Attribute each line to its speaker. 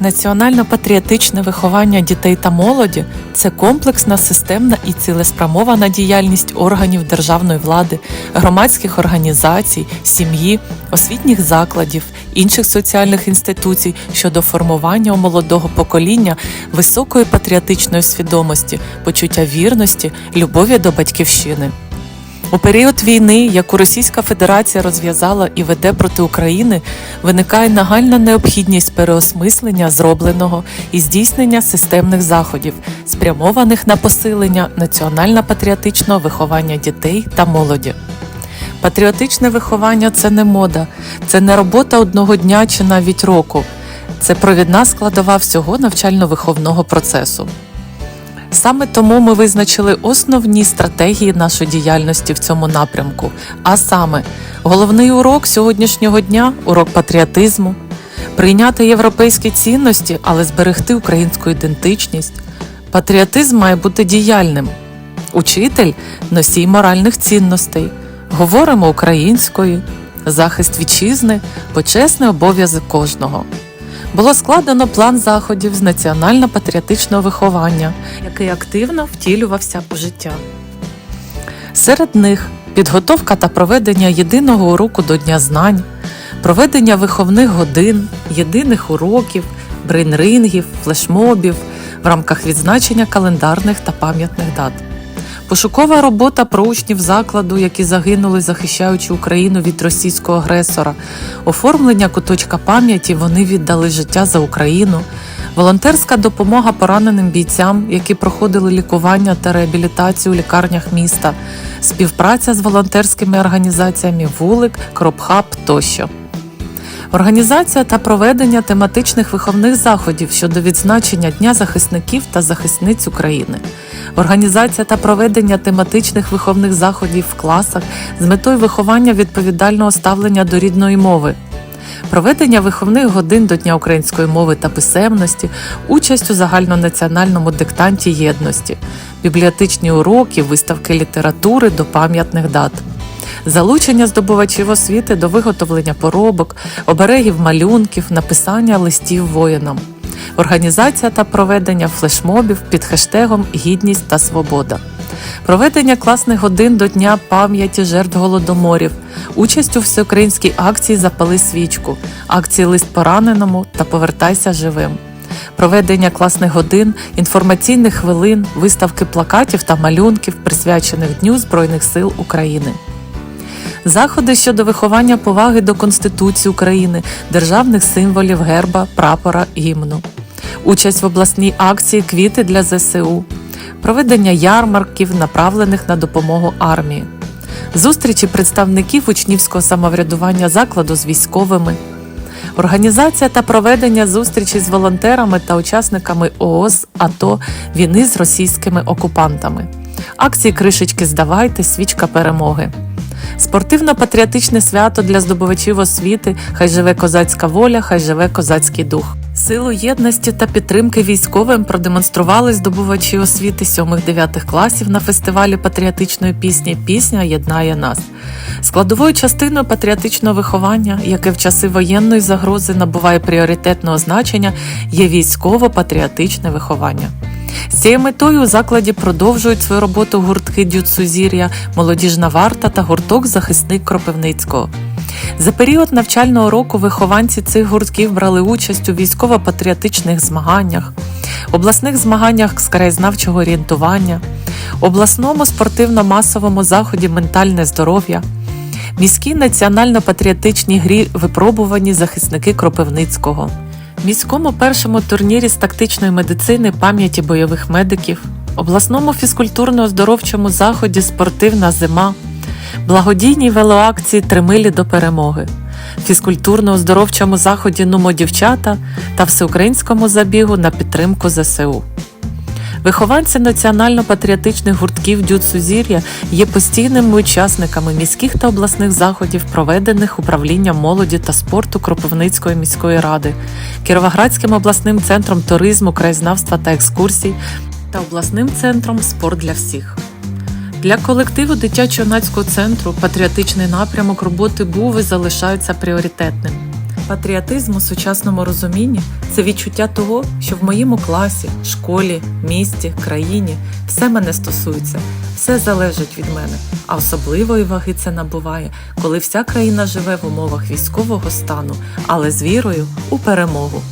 Speaker 1: Національно-патріотичне виховання дітей та молоді це комплексна, системна і цілеспрямована діяльність органів державної влади, громадських організацій, сім'ї, освітніх закладів, інших соціальних інституцій щодо формування у молодого покоління високої патріотичної свідомості, почуття вірності, любові до батьківщини. У період війни, яку Російська Федерація розв'язала і веде проти України, виникає нагальна необхідність переосмислення зробленого і здійснення системних заходів, спрямованих на посилення національно-патріотичного виховання дітей та молоді. Патріотичне виховання це не мода, це не робота одного дня чи навіть року. Це провідна складова всього навчально-виховного процесу. Саме тому ми визначили основні стратегії нашої діяльності в цьому напрямку. А саме, головний урок сьогоднішнього дня урок патріотизму, прийняти європейські цінності, але зберегти українську ідентичність. Патріотизм має бути діяльним. Учитель носій моральних цінностей. Говоримо українською, захист вітчизни, почесний обов'язок кожного було складено план заходів з національно-патріотичного виховання, який активно втілювався в життя. Серед них підготовка та проведення єдиного уроку до Дня знань, проведення виховних годин, єдиних уроків, брейнрингів, флешмобів в рамках відзначення календарних та пам'ятних дат. Пошукова робота про учнів закладу, які загинули, захищаючи Україну від російського агресора, оформлення куточка пам'яті вони віддали життя за Україну, волонтерська допомога пораненим бійцям, які проходили лікування та реабілітацію у лікарнях міста, співпраця з волонтерськими організаціями Вулик, Кропхаб тощо. Організація та проведення тематичних виховних заходів щодо відзначення Дня захисників та захисниць України, організація та проведення тематичних виховних заходів в класах з метою виховання відповідального ставлення до рідної мови, проведення виховних годин до Дня української мови та писемності, участь у загальнонаціональному диктанті єдності, бібліотечні уроки, виставки літератури до пам'ятних дат залучення здобувачів освіти до виготовлення поробок, оберегів малюнків, написання листів воїнам, організація та проведення флешмобів під хештегом Гідність та свобода. Проведення класних годин до Дня пам'яті жертв голодоморів, участь у всеукраїнській акції Запали свічку, акції Лист пораненому та Повертайся живим, проведення класних годин, інформаційних хвилин, виставки плакатів та малюнків, присвячених Дню Збройних сил України заходи щодо виховання поваги до Конституції України, державних символів, герба, прапора, гімну, участь в обласній акції Квіти для ЗСУ, проведення ярмарків, направлених на допомогу армії, зустрічі представників учнівського самоврядування закладу з військовими. Організація та проведення зустрічей з волонтерами та учасниками ООС АТО війни з російськими окупантами, акції Кришечки Здавайте, свічка перемоги спортивно-патріотичне свято для здобувачів освіти, хай живе козацька воля, хай живе козацький дух. Силу єдності та підтримки військовим продемонстрували здобувачі освіти 7-9 класів на фестивалі патріотичної пісні Пісня єднає нас. Складовою частиною патріотичного виховання, яке в часи воєнної загрози набуває пріоритетного значення, є військово-патріотичне виховання. З цією метою у закладі продовжують свою роботу гуртки Дюцузір'я, молодіжна варта та гурток Захисник Кропивницького. За період навчального року вихованці цих гуртків брали участь у військово-патріотичних змаганнях, обласних змаганнях з краєзнавчого орієнтування, обласному спортивно-масовому заході Ментальне здоров'я, міській національно-патріотичній грі випробувані захисники Кропивницького міському першому турнірі з тактичної медицини пам'яті бойових медиків, обласному фізкультурно-оздоровчому заході Спортивна зима, благодійній велоакції Тримилі до перемоги, фізкультурно-оздоровчому заході Нумо дівчата та всеукраїнському забігу на підтримку ЗСУ. Вихованці національно-патріотичних гуртків Дюцузір'я є постійними учасниками міських та обласних заходів, проведених управлінням молоді та спорту Кропивницької міської ради, Кіровоградським обласним центром туризму, краєзнавства та екскурсій та обласним центром Спорт для всіх. Для колективу дитячо-юнацького центру патріотичний напрямок роботи був і залишається пріоритетним. Патріотизм у сучасному розумінні це відчуття того, що в моєму класі, школі, місті, країні все мене стосується, все залежить від мене. А особливої ваги це набуває, коли вся країна живе в умовах військового стану, але з вірою у перемогу.